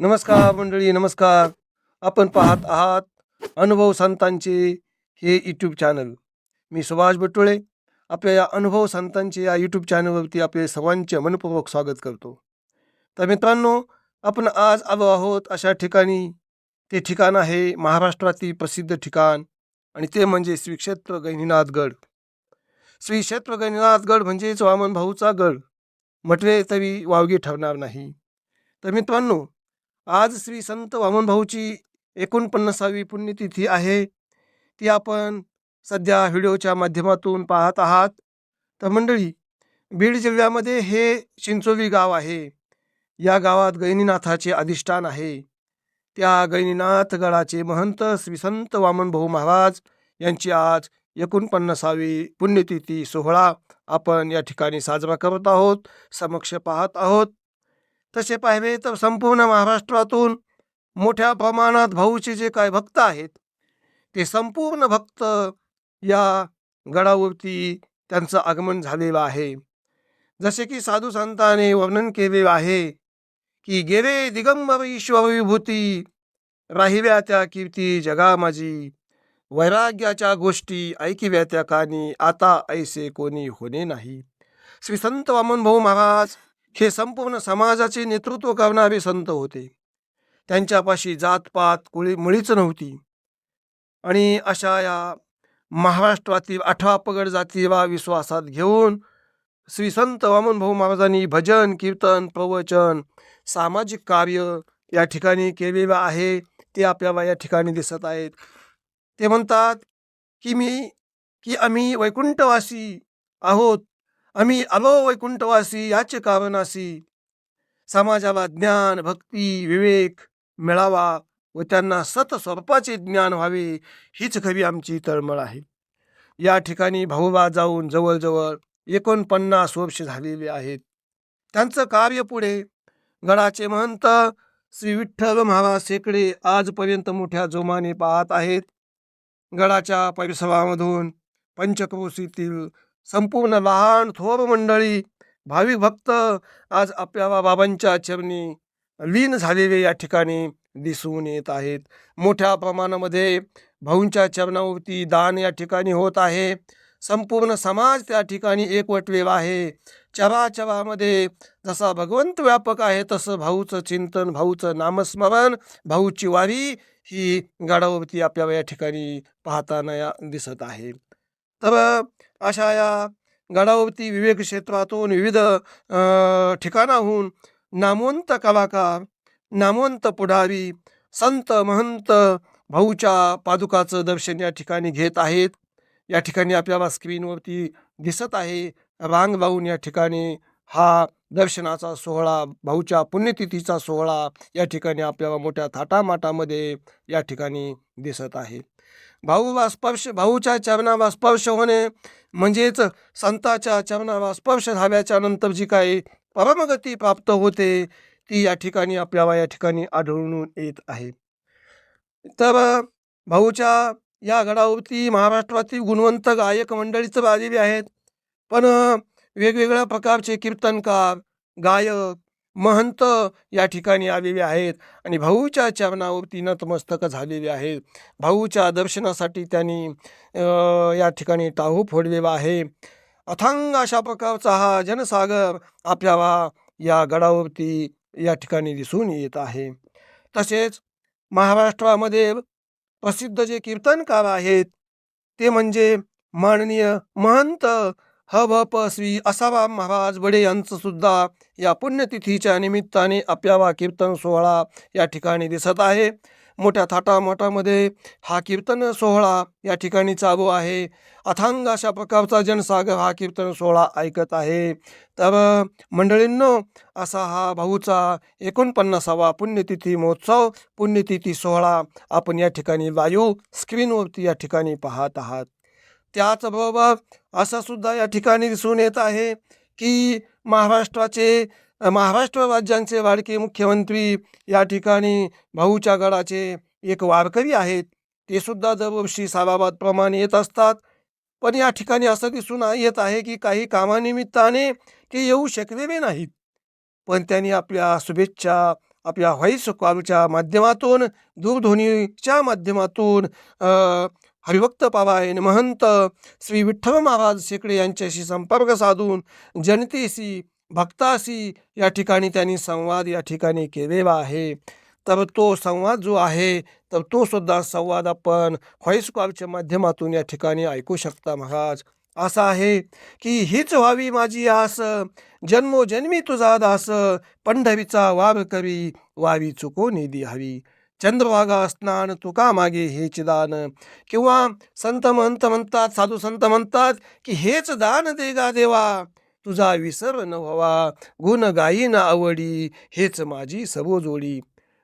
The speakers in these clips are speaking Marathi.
नमस्कार मंडळी नमस्कार. आपण पाहत आहात अनुभव संतांचे हे यूट्यूब चॅनल मी सुभाष बटोळे आपल्या या अनुभव संतांचे या यूट्यूब चॅनलवरती आपले सर्वांचे मनपूर्वक स्वागत करतो. तर मित्रांनो आपण आज आलो आहोत अशा ठिकाणी. ते ठिकाण आहे महाराष्ट्रातील प्रसिद्ध ठिकाण आणि ते म्हणजे श्री क्षेत्र गहिनीनाथगड. श्री क्षेत्र गहिनीनाथगड म्हणजेच वामन भाऊचा गड. म्हटले तरी वावगी ठरणार नाही. तर मित्रांनो आज श्री संत वामनभाऊची एकोणपन्नासावी पुण्यतिथी आहे. ती आपण सध्या व्हिडिओच्या माध्यमातून पाहत आहात. तर मंडळी बीड जिल्ह्यामध्ये हे चिंचोवी गाव आहे. या गावात गैनीनाथाचे अधिष्ठान आहे. त्या गैनीनाथ गडाचे महंत श्री संत वामनभाऊ महाराज यांची आज एकोणपन्नासावी पुण्यतिथी सोहळा आपण या ठिकाणी साजरा करत आहोत. समक्ष पाहत आहोत. तसे पाहिले तर संपूर्ण महाराष्ट्रातून मोठ्या प्रमाणात भाऊचे जे काय भक्त आहेत ते संपूर्ण भक्त या गडावरती त्यांचं आगमन झालेलं आहे. जसे की साधू संतांनी वर्णन केलेलं आहे की गेले दिगंबर ईश्वर विभूती राहिव्या त्या कीर्ती जगा माझी वैराग्याच्या गोष्टी ऐकिव्या त्या कानी आता ऐसे कोणी होणे नाही. श्री संत वामनभाऊ महाराज हे संपूर्ण समाजाचे नेतृत्व करणारे संत होते. त्यांच्यापाशी जातपात कुळी मुळीच नव्हती. आणि अशा या महाराष्ट्रातील आठवा पगड जातीला विश्वासात घेऊन श्री संत वामनभाऊ महाराजांनी भजन कीर्तन प्रवचन सामाजिक कार्य या ठिकाणी केलेलं आहे. ते आपल्याला या ठिकाणी दिसत आहेत. ते म्हणतात की मी की आम्ही वैकुंठवासी आहोत. आम्ही आलो वैकुंठवासी याचे कारणासी समाजाला ज्ञान भक्ती विवेक मिळावा व त्यांना सतस्वरूपाचे ज्ञान व्हावे हीच खरी आमची तळमळ आहे. या ठिकाणी भाऊबा जाऊन जवळजवळ एकोणपन्नास वर्ष झालेले आहेत. त्यांचं कार्य पुढे. गडाचे महंत श्री विठ्ठल महाराज शेकडे आजपर्यंत मोठ्या जोमाने पाहत आहेत. गडाच्या परिसरामधून पंचक्रोशीतील संपूर्ण लहान थोर मंडळी भाविक भक्त आज आपल्या बाबांच्या चरणी लीन झालेले या ठिकाणी दिसून येत आहेत. मोठ्या प्रमाणामध्ये भाऊंच्या चरणावरती दान या ठिकाणी होत आहे. संपूर्ण समाज त्या ठिकाणी एकवटलेला आहे. चराचरामध्ये जसा भगवंत व्यापक आहे तसं भाऊचं चिंतन भाऊचं नामस्मरण भाऊची वारी ही गडावरती आपल्याला या ठिकाणी पाहताना या दिसत आहे. तर अशा या गडावरती विवेक क्षेत्रातून विविध ठिकाणाहून नामवंत कलाकार नामवंत पुढारी संत महंत भाऊच्या पादुकाचं दर्शन या ठिकाणी घेत आहेत. या ठिकाणी आपल्याला स्क्रीनवरती दिसत आहे. रांग लावून या ठिकाणी हा दर्शनाचा सोहळा भाऊच्या पुण्यतिथीचा सोहळा या ठिकाणी आपल्याला मोठ्या थाटामाटामध्ये या ठिकाणी दिसत आहे. भाऊला स्पर्श भाऊच्या चरणाला स्पर्श होणे म्हणजेच संताच्या चरणाला स्पर्श झाल्याच्यानंतर जी काही परमगती प्राप्त होते ती या ठिकाणी आपल्याला या ठिकाणी आढळून येत आहे. तर भाऊच्या या गडावरती महाराष्ट्रातील गुणवंत गायक मंडळीच आलेली आहेत. पण वेगवेगळ्या प्रकारचे कीर्तनकार गायक महंत या ठिकाणी आलेले आहेत आणि भाऊच्या चरणावरती नतमस्तक झालेले आहेत. भाऊच्या दर्शनासाठी त्यांनी या ठिकाणी टाहू फोडलेला आहे. अथांग अशा प्रकारचा हा जनसागर आपल्याला या गडावरती या ठिकाणी दिसून येत आहे. तसेच महाराष्ट्रामध्ये प्रसिद्ध जे कीर्तनकार आहेत ते म्हणजे माननीय महंत ह भ प श्री महाराज बडे यांचं सुद्धा. या पुण्यतिथीच्या निमित्ताने अप्यावा कीर्तन सोहळा या ठिकाणी दिसत आहे. मोठ्या थाटामाटामध्ये हा कीर्तन सोहळा या ठिकाणी चालू आहे. अथांग अशा प्रकारचा जनसागर हा कीर्तन सोहळा ऐकत आहे. तर मंडळींनो असा हा भाऊचा एकोणपन्नासावा पुण्यतिथी महोत्सव पुण्यतिथी सोहळा आपण या ठिकाणी वायू स्क्रीनवरती या ठिकाणी पाहत आहात. त्याचबरोबर असं सुद्धा या ठिकाणी दिसून येत आहे की महाराष्ट्राचे महाराष्ट्र राज्यांचे वाडके मुख्यमंत्री या ठिकाणी भाऊच्या गडाचे एक वारकरी आहेत. ते सुद्धा दरवर्षी सालाबादप्रमाणे येत असतात. पण या ठिकाणी असं दिसून येत आहे की काही कामानिमित्ताने ते येऊ शकलेले नाहीत. पण त्यांनी आपल्या शुभेच्छा आपल्या व्हॉईस कॉलच्या माध्यमातून दूरध्वनीच्या माध्यमातून हरिभक्त पावायन महंत श्री विठ्ठल महाराज शेकडे यांच्याशी संपर्क साधून जनतेशी भक्ताशी या ठिकाणी त्यांनी संवाद या ठिकाणी केलेला आहे. तर तो संवाद जो आहे तर तो सुद्धा संवाद आपण व्हॉइस कॉलच्या माध्यमातून या ठिकाणी ऐकू शकता महाराज. असं आहे की हीच व्हावी माझी आस जन्मोजन्मी तुझा दास पंढरीचा वार करी वावी चुको निधी हवी. चंद्रभागा स्नान तुका मागे हेच दान किंवा संत मंत म्हणतात साधू संत म्हणतात की हेच दान दे गा देवा तुझा विसर न व्हावा गुण गायी न आवडी हेच माझी सबोजोडी.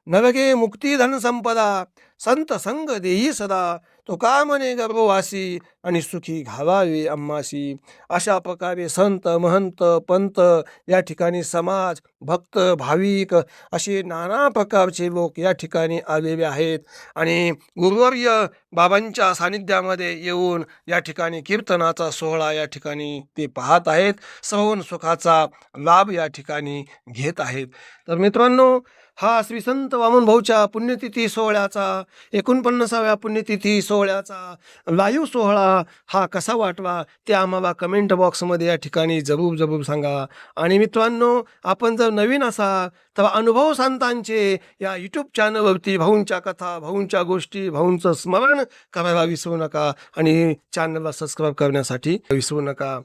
नरगे मुक्ती धन संपदा संत संग देई सदा तो का म्हणे गर्भवासी आणि सुखी घावावे अम्मासी अशा प्रकारे संत महंत पंत या ठिकाणी समाज भक्त भाविक असे नाना प्रकारचे लोक या ठिकाणी आलेले आहेत आणि गुरुवर्य बाबांच्या सानिध्यामध्ये येऊन या ठिकाणी कीर्तनाचा सोहळा या ठिकाणी ते पाहत आहेत. श्रवण सुखाचा लाभ या ठिकाणी घेत आहेत. तर मित्रांनो हा श्री संत वामन भाऊच्या पुण्यतिथी सोहळ्याचा एकोणपन्नासाव्या पुण्यतिथी सोहळ्याचा लाईव्ह सोहळा हा कसा वाटवा ते आम्हाला कमेंट बॉक्समध्ये या ठिकाणी जबूब जबूब सांगा. आणि मित्रांनो आपण जर नवीन असाल तर अनुभव संतांचे या यूट्यूब चॅनलवरती भाऊंच्या कथा भाऊंच्या गोष्टी भाऊंचं स्मरण करायला विसरू नका आणि चॅनलला सबस्क्राईब करण्यासाठी विसरू नका.